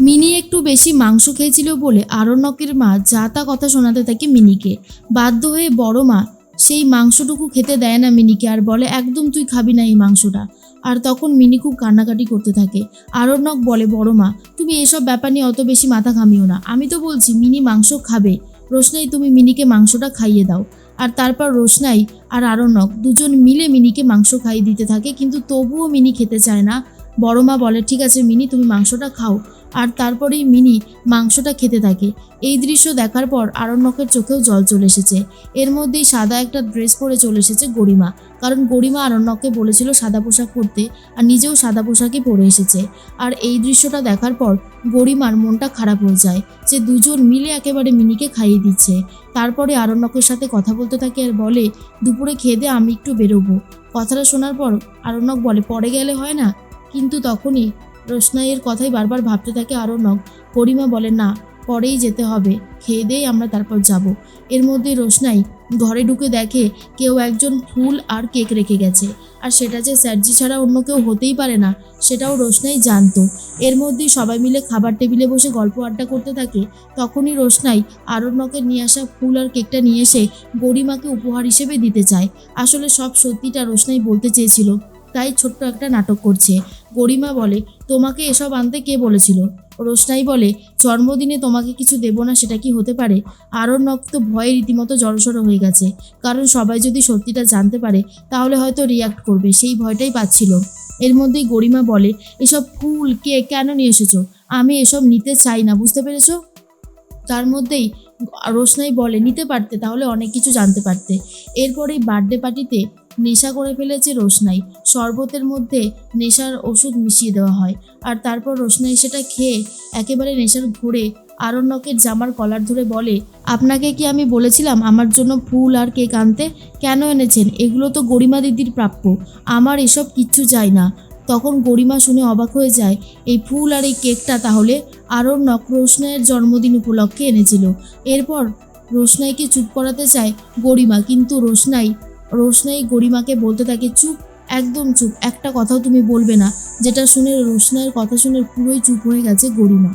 Mini একটু বেশি মাংস খেয়েছিল বলে আরণ্যকের মা যা তা কথা শোনাতে থাকে মিনিকে। বাধ্য হয়ে বড় মা সেই মাংসটুকু খেতে দেয় না মিনিকে আর বলে, একদম তুই খাবি না এই মাংসটা। আর তখন মিনি খুব কান্নাকাটি করতে থাকে। আরণ্যক বলে, বড় মা, তুমি এসব ব্যাপার নিয়ে অত বেশি মাথা ঘামিও না। আমি তো বলছি, মিনি মাংস খাবে। রোশনাই, তুমি মিনিকে মাংসটা খাইয়ে দাও। আর তারপর রোশনাই আর আরণ্যক দুজন মিলে মিনিকে মাংস খাইয়ে দিতে থাকে। কিন্তু তবুও মিনি খেতে চায় না। বড় মা বলে, ঠিক আছে মিনি, তুমি মাংসটা খাও। আর তারপরেই মিনি মাংসটা খেতে থাকে। এই দৃশ্য দেখার পর আরণ্যকের চোখেও জল চলে এসেছে। এর মধ্যেই সাদা একটা ড্রেস পরে চলে এসেছে গরিমা। কারণ গরিমা আরণ্যককে বলেছিল সাদা পোশাক পরতে আর নিজেও সাদা পোশাকই পরে এসেছে। আর এই দৃশ্যটা দেখার পর গরিমার মনটা খারাপ হয়ে যায় যে দুজন মিলে একেবারে মিনিকে খাইয়ে দিচ্ছে। তারপরে আরণ্যকের সাথে কথা বলতে থাকে আর বলে, দুপুরে খেয়ে আমি একটু বেরোবো। কথাটা শোনার পর আরণ্যক বলে, পরে গেলে হয় না? কিন্তু তখনই রোশনাইয়ের কথাই বারবার ভাবতে থাকে আরও আরণ্যক। পরিমা বলে, না, পরেই যেতে হবে। খেয়ে দিয়েই আমরা তারপর যাব। এর মধ্যে রোশনাই ঘরে ঢুকে দেখে কেউ একজন ফুল আর কেক রেখে গেছে। আর সেটা যে স্যারজি ছাড়া অন্য কেউ হতেই পারে না, সেটাও রোশনাই জানতো। এর মধ্যেই সবাই মিলে খাবার টেবিলে বসে গল্প আড্ডা করতে থাকে। তখনই রোশনাই আরণ্যকের নিয়ে আসা ফুল আর কেকটা নিয়ে এসে গরিমাকে উপহার হিসেবে দিতে চায়। আসলে সব সত্যিটা রোশনাই বলতে চেয়েছিল। তাই ছোট্ট একটা নাটক করছে। গরিমা বলে, তোমাকে এসব আনতে কে বলেছিল? রোশনাই বলে, জন্মদিনে তোমাকে কিছু দেব না, সেটা কি হতে পারে? আরণ্যক তো ভয়ে রীতিমতো জড়সড় হয়ে গেছে। কারণ সবাই যদি সত্যিটা জানতে পারে, তাহলে হয়তো রিয়াক্ট করবে, সেই ভয়টাই পাচ্ছিল। এর মধ্যেই গরিমা বলে, এসব ফুল কে, কেন নিয়ে এসেছ? আমি এসব নিতে চাই না, বুঝতে পেরেছ? তার মধ্যেই রোশনাই বলে, নিতে পারতে, তাহলে অনেক কিছু জানতে পারতে। এরপরেই বার্থডে পার্টিতে নেশা করে ফেলেছে রোশনাই। শরবতের মধ্যে নেশার ওষুধ মিশিয়ে দেওয়া হয় আর তারপর রোশনাই সেটা খেয়ে একেবারে নেশার ঘুরে আরণ্যকের জামার কলার ধরে বলে, আপনাকে কি আমি বলেছিলাম আমার জন্য ফুল আর কেক আনতে? কেন এনেছেন? এগুলো তো গরিমা দিদির প্রাপ্য। আমার এসব কিচ্ছু চাই না। তখন গরিমা শুনে অবাক হয়ে যায়, এই ফুল আর এই কেকটা তাহলে আরও নক রোশনাইয়ের জন্মদিন উপলক্ষে এনেছিল। এরপর রোশনাইকে চুপ করাতে চায় গরিমা, কিন্তু রোশনাই রোশনাই গরিমাকে বলতে থাকে, চুপ, একদম চুপ, একটা কথাও তুমি বলবে না। যেটা শুনে রোশনাইয়ের কথা শুনে পুরোই চুপ হয়ে গেছে গরিমা।